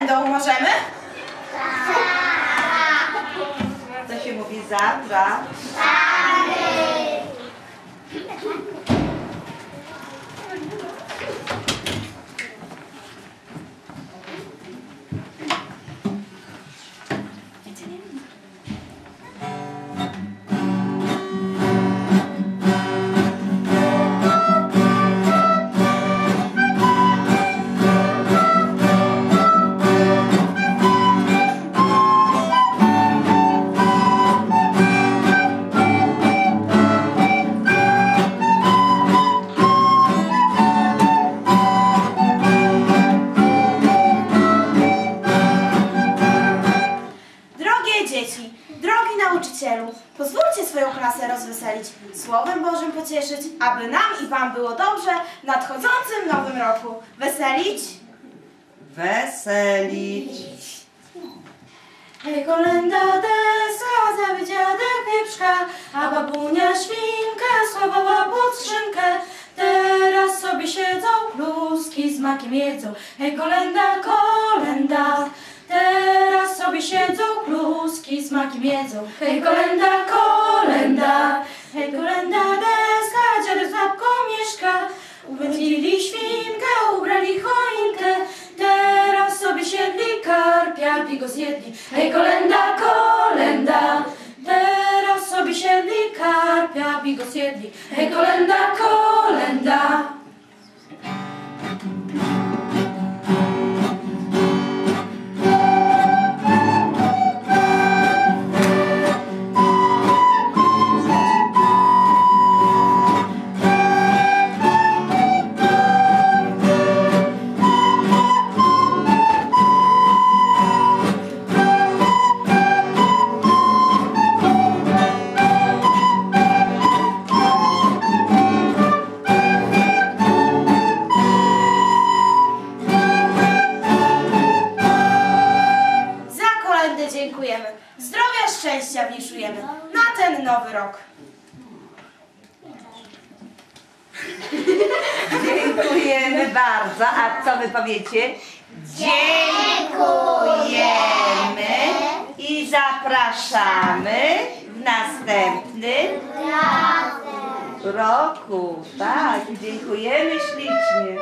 Będą możemy? To się mówi zapra. Drogie dzieci, drogi nauczycielu, pozwólcie swoją klasę rozweselić, Słowem Bożym pocieszyć, aby nam i wam było dobrze w nadchodzącym nowym roku. Weselić? Weselić. Hej, kolenda deska, zawie dziadek pieprzka, a babunia świnkę schowała pod skrzynkę. Teraz sobie siedzą, kluski z makiem jedzą. Hej, kolenda, kolenda, teraz sobie siedzą, kluski z makiem jedzą. Hej, kolenda, kolenda, hej, kolenda deska, dziadek z babką mieszka. Ubędzili świnkę, ubrali choinkę, teraz sobie siedli karpia, go zjedli. Hej, kolenda, kolenda, teraz sobie siedli karpia, go zjedli. Hej, kolenda, kolenda. Szczęścia wiszujemy na ten nowy rok. Dziękujemy bardzo. A co wy powiecie? Dziękujemy i zapraszamy w następnym roku. Tak, dziękujemy ślicznie.